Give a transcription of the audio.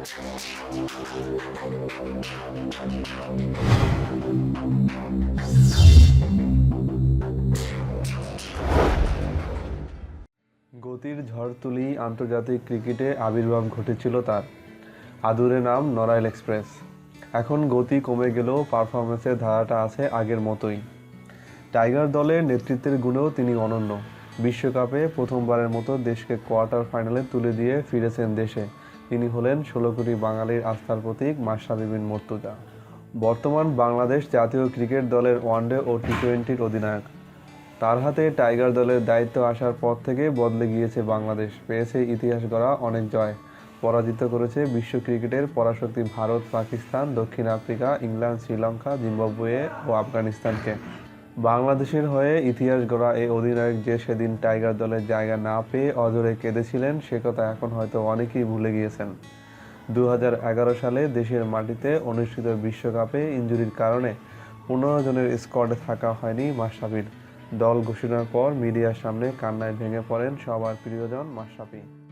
গতির ঝড় তুলি আন্তর্জাতিক ক্রিকেটে আবির্ভাব ঘটেছিল তার। আদুরে নাম নড়াইল এক্সপ্রেস। এখন গতি কমে গেলেও পারফরমেন্সের ধারাটা আছে আগের মতোই। টাইগার দলের নেতৃত্বের গুণেও তিনি অনন্য। বিশ্বকাপে প্রথমবারের মতো দেশকে কোয়ার্টার ফাইনালে তুলে দিয়ে ফিরেছেন দেশে। তিনি হলেন ষোলো কোটি বাঙালির আস্থার প্রতীক মাশরাফি বিন মর্তুজা। বর্তমান বাংলাদেশ জাতীয় ক্রিকেট দলের ওয়ানডে ও টি টোয়েন্টির অধিনায়ক। তার হাতে টাইগার দলের দায়িত্ব আসার পর থেকে বদলে গিয়েছে বাংলাদেশ। পেয়েছে ইতিহাস গড়া অনেক জয়। পরাজিত করেছে বিশ্ব ক্রিকেটের পরাশক্তি ভারত, পাকিস্তান, দক্ষিণ আফ্রিকা, ইংল্যান্ড, শ্রীলঙ্কা, জিম্বাবুয়ে ও আফগানিস্তানকে। বাংলাদেশের হয়ে ইতিহাস গড়া এই অধিনায়ক যে সেদিন টাইগার দলের জায়গা না পেয়ে অজরে কেঁদেছিলেন, সে কথা এখন হয়তো অনেকেই ভুলে গিয়েছেন। দু হাজার এগারো সালে দেশের মাটিতে অনুষ্ঠিত বিশ্বকাপে ইঞ্জুরির কারণে পনেরো জনের স্কোয়াডে থাকা হয়নি মাশরাফির। দল ঘোষণার পর মিডিয়ার সামনে কান্নায় ভেঙে পড়েন সবার প্রিয়জন মাশরাফি।